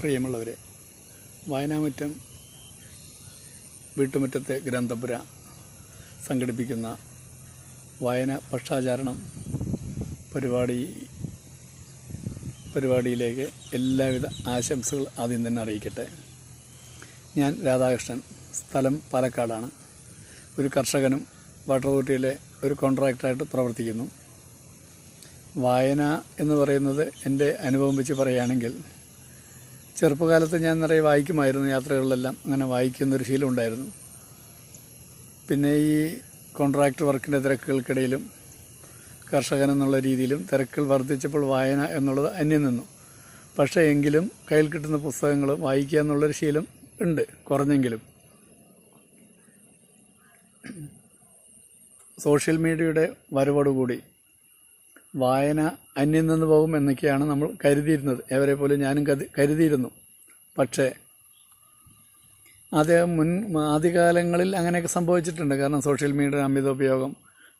പ്രിയമുള്ളവരെ വായനാമുറ്റം വീട്ടുമുറ്റത്തെ ഗ്രന്ഥപുര സംഘടിപ്പിക്കുന്ന വായന പക്ഷാചാരണം പരിപാടി പരിപാടിയിലേക്ക് എല്ലാവിധ ആശംസകൾ ആദ്യം തന്നെ അറിയിക്കട്ടെ. ഞാൻ രാധാകൃഷ്ണൻ സ്ഥലം പാലക്കാടാണ്. ഒരു കർഷകനും വാട്ടർ അതോറിറ്റിയിലെ ഒരു കോൺട്രാക്ടറായിട്ട് പ്രവർത്തിക്കുന്നു. വായന എന്ന് പറയുന്നത് എന്റെ അനുഭവം വെച്ച് പറയുകയാണെങ്കിൽ ചെറുപ്പകാലത്ത് ഞാൻ നിറയെ വായിക്കുമായിരുന്നു യാത്രകളിലെല്ലാം. അങ്ങനെ വായിക്കുന്നൊരു ശീലം ഉണ്ടായിരുന്നു. പിന്നെ ഈ കോൺട്രാക്ട് വർക്കിന്റെ തിരക്കുകൾക്കിടയിലും കർഷകൻ എന്നുള്ള രീതിയിലും തിരക്കുകൾ വർദ്ധിച്ചപ്പോൾ വായന എന്നുള്ളത് അന്യം നിന്നു. പക്ഷേ എങ്കിലും കയ്യിൽ കിട്ടുന്ന പുസ്തകങ്ങൾ വായിക്കുക എന്നുള്ളൊരു ശീലം ഉണ്ട് കുറഞ്ഞെങ്കിലും. സോഷ്യൽ മീഡിയയുടെ വരവോടുകൂടി വായന അന്യം നിന്ന് പോകും എന്നൊക്കെയാണ് നമ്മൾ കരുതിയിരുന്നത്. എവരെ പോലെ ഞാനും കരു കരുതിയിരുന്നു. പക്ഷേ അത് മുൻ ആദ്യകാലങ്ങളിൽ അങ്ങനെയൊക്കെ സംഭവിച്ചിട്ടുണ്ട്. കാരണം സോഷ്യൽ മീഡിയ അമിത ഉപയോഗം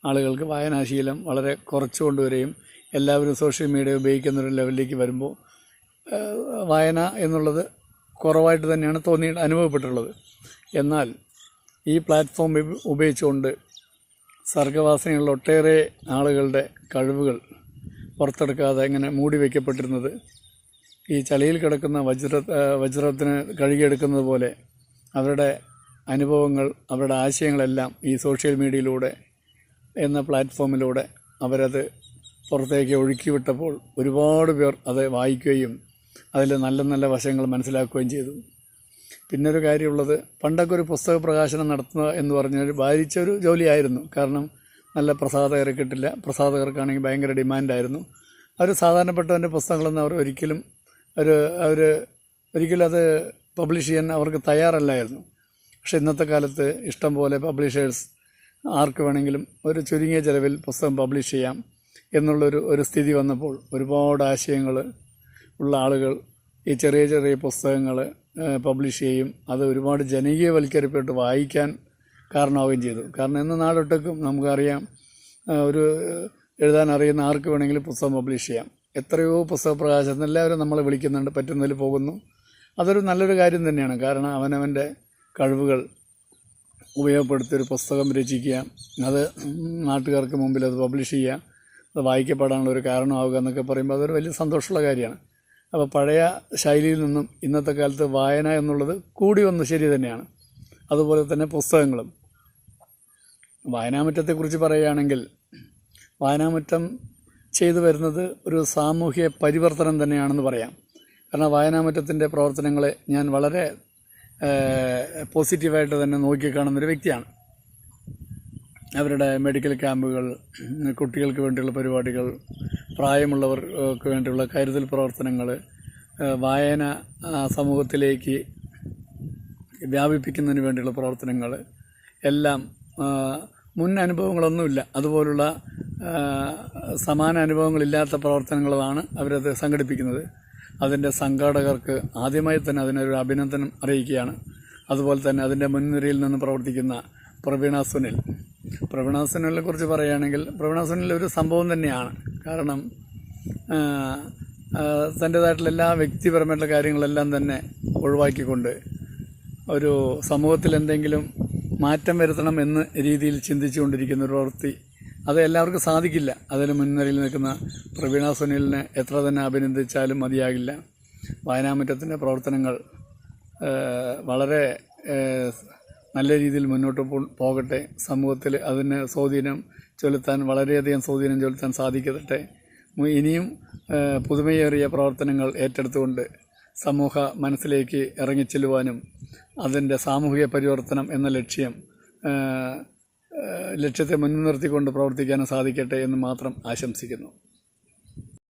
ആളുകൾക്ക് വായനാശീലം വളരെ കുറച്ചു കൊണ്ടുവരികയും എല്ലാവരും സോഷ്യൽ മീഡിയ ഉപയോഗിക്കുന്ന ഒരു ലെവലിലേക്ക് വരുമ്പോൾ വായന എന്നുള്ളത് കുറവായിട്ട് തന്നെയാണ് തോന്നി അനുഭവപ്പെട്ടുള്ളത് എന്നാൽ ഈ പ്ലാറ്റ്ഫോം ഉപയോഗിച്ചുകൊണ്ട് സർഗവാസനയുള്ള ഒട്ടേറെ ആളുകളുടെ കഴിവുകൾ പുറത്തെടുക്കാതെ ഇങ്ങനെ മൂടി വയ്ക്കപ്പെട്ടിരുന്നത്. ഈ ചളിയിൽ കിടക്കുന്ന വജ്ര വജ്രത്തിന് കഴുകിയെടുക്കുന്നത് പോലെ അവരുടെ അനുഭവങ്ങൾ അവരുടെ ആശയങ്ങളെല്ലാം ഈ സോഷ്യൽ മീഡിയയിലൂടെ എന്ന പ്ലാറ്റ്ഫോമിലൂടെ അവരത് പുറത്തേക്ക് ഒഴുക്കി വിട്ടപ്പോൾ ഒരുപാട് പേർ അത് വായിക്കുകയും അതിൽ നല്ല നല്ല വശങ്ങൾ മനസ്സിലാക്കുകയും ചെയ്തു. പിന്നെ ഒരു കാര്യമുള്ളത് പണ്ടൊക്കെ ഒരു പുസ്തക പ്രകാശനം നടത്തുക എന്ന് പറഞ്ഞാൽ ഭാരിച്ചൊരു ജോലിയായിരുന്നു. കാരണം നല്ല പ്രസാധകരെ കിട്ടില്ല പ്രസാധകർക്കാണെങ്കിൽ ഭയങ്കര ഡിമാൻഡായിരുന്നു. അവർ സാധാരണപ്പെട്ടവന്റെ പുസ്തകങ്ങളൊന്നും അവർ ഒരിക്കലും ഒരു അവർ ഒരിക്കലും അത് പബ്ലിഷ് ചെയ്യാൻ അവർക്ക് തയ്യാറല്ലായിരുന്നു. പക്ഷേ ഇന്നത്തെ കാലത്ത് ഇഷ്ടം പോലെ പബ്ലിഷേഴ്സ് ആർക്ക് വേണമെങ്കിലും ഒരു ചുരുങ്ങിയ ചിലവിൽ പുസ്തകം പബ്ലിഷ് ചെയ്യാം എന്നുള്ളൊരു ഒരു സ്ഥിതി വന്നപ്പോൾ ഒരുപാട് ആശയങ്ങൾ ഉള്ള ആളുകൾ ഈ ചെറിയ ചെറിയ പുസ്തകങ്ങൾ പബ്ലിഷ് ചെയ്യും. അത് ഒരുപാട് ജനകീയവൽക്കരിപ്പെട്ട് വായിക്കാൻ കാരണമാവുകയും ചെയ്തു. കാരണം ഇന്ന് നാടൊട്ടക്കും നമുക്കറിയാം ഒരു എഴുതാൻ അറിയുന്ന ആർക്ക് വേണമെങ്കിലും പുസ്തകം പബ്ലിഷ് ചെയ്യാം. എത്രയോ പുസ്തക പ്രകാശനം എല്ലാവരും നമ്മളെ വിളിക്കുന്നുണ്ട് പറ്റുന്നതിൽ പോകുന്നു. അതൊരു നല്ലൊരു കാര്യം തന്നെയാണ്. കാരണം അവനവന്റെ കഴിവുകൾ ഉപയോഗപ്പെടുത്തി ഒരു പുസ്തകം രചിക്കുക അത് നാട്ടുകാർക്ക് മുമ്പിൽ അത് പബ്ലിഷ് ചെയ്യുക അത് വായിക്കപ്പെടാനുള്ള ഒരു കാരണമാവുക എന്നൊക്കെ പറയുമ്പോൾ അതൊരു വലിയ സന്തോഷമുള്ള കാര്യമാണ്. അപ്പോൾ പഴയ ശൈലിയിൽ നിന്നും ഇന്നത്തെ കാലത്ത് വായന എന്നുള്ളത് കൂടി വന്ന് ശരി തന്നെയാണ്. അതുപോലെ തന്നെ പുസ്തകങ്ങളും. വായനാമുറ്റത്തെക്കുറിച്ച് പറയുകയാണെങ്കിൽ വായനാമുറ്റം ചെയ്തു വരുന്നത് ഒരു സാമൂഹ്യ പരിവർത്തനം തന്നെയാണെന്ന് പറയാം. കാരണം വായനാമുറ്റത്തിന്റെ പ്രവർത്തനങ്ങളെ ഞാൻ വളരെ പോസിറ്റീവായിട്ട് തന്നെ നോക്കിക്കാണുന്നൊരു വ്യക്തിയാണ്. അവരുടെ മെഡിക്കൽ ക്യാമ്പുകൾ കുട്ടികൾക്ക് വേണ്ടിയുള്ള പരിപാടികൾ പ്രായമുള്ളവർക്ക് വേണ്ടിയുള്ള കരുതൽ പ്രവർത്തനങ്ങൾ വായന സമൂഹത്തിലേക്ക് വ്യാപിപ്പിക്കുന്നതിന് വേണ്ടിയുള്ള പ്രവർത്തനങ്ങൾ എല്ലാം മുൻ അനുഭവങ്ങളൊന്നുമില്ല. അതുപോലുള്ള സമാന അനുഭവങ്ങളില്ലാത്ത പ്രവർത്തനങ്ങളാണ് അവരത് സംഘടിപ്പിക്കുന്നത്. അതിന്റെ സംഘാടകർക്ക് ആദ്യമായി തന്നെ അതിനൊരു അഭിനന്ദനം അറിയിക്കുകയാണ്. അതുപോലെ തന്നെ അതിന്റെ മുൻനിരയിൽ നിന്ന് പ്രവർത്തിക്കുന്ന പ്രവീണ സുനിൽ. പ്രവീണ സുനിലിനെ കുറിച്ച് പറയുകയാണെങ്കിൽ പ്രവീണ സുനിൽ ഒരു സംഭവം തന്നെയാണ്. കാരണം തന്റേതായിട്ടുള്ള എല്ലാ വ്യക്തിപരമായിട്ടുള്ള കാര്യങ്ങളെല്ലാം തന്നെ ഒഴിവാക്കിക്കൊണ്ട് ഒരു സമൂഹത്തിൽ എന്തെങ്കിലും മാറ്റം വരുത്തണം എന്ന രീതിയിൽ ചിന്തിച്ചുകൊണ്ടിരിക്കുന്ന ഒരു പ്രവൃത്തി അത് എല്ലാവർക്കും സാധിക്കില്ല. അതിന് മുൻനിരയിൽ നിൽക്കുന്ന പ്രവീണ സുനിലിനെ എത്ര തന്നെ അഭിനന്ദിച്ചാലും മതിയാകില്ല. വായനാമുറ്റത്തിന്റെ പ്രവർത്തനങ്ങൾ വളരെ നല്ല രീതിയിൽ മുന്നോട്ട് പോകട്ടെ. സമൂഹത്തിൽ അതിന് സ്വാധീനം ചെലുത്താൻ വളരെയധികം സ്വാധീനം ചെലുത്താൻ സാധിക്കട്ടെ. ഇനിയും പുതുമയേറിയ പ്രവർത്തനങ്ങൾ ഏറ്റെടുത്തുകൊണ്ട് സമൂഹ മനസ്സിലേക്ക് ഇറങ്ങിച്ചെല്ലുവാനും അതിന്റെ സാമൂഹിക പരിവർത്തനം എന്ന ലക്ഷ്യം ലക്ഷ്യത്തെ മുൻനിർത്തിക്കൊണ്ട് പ്രവർത്തിക്കാനും സാധിക്കട്ടെ എന്ന് മാത്രം ആശംസിക്കുന്നു.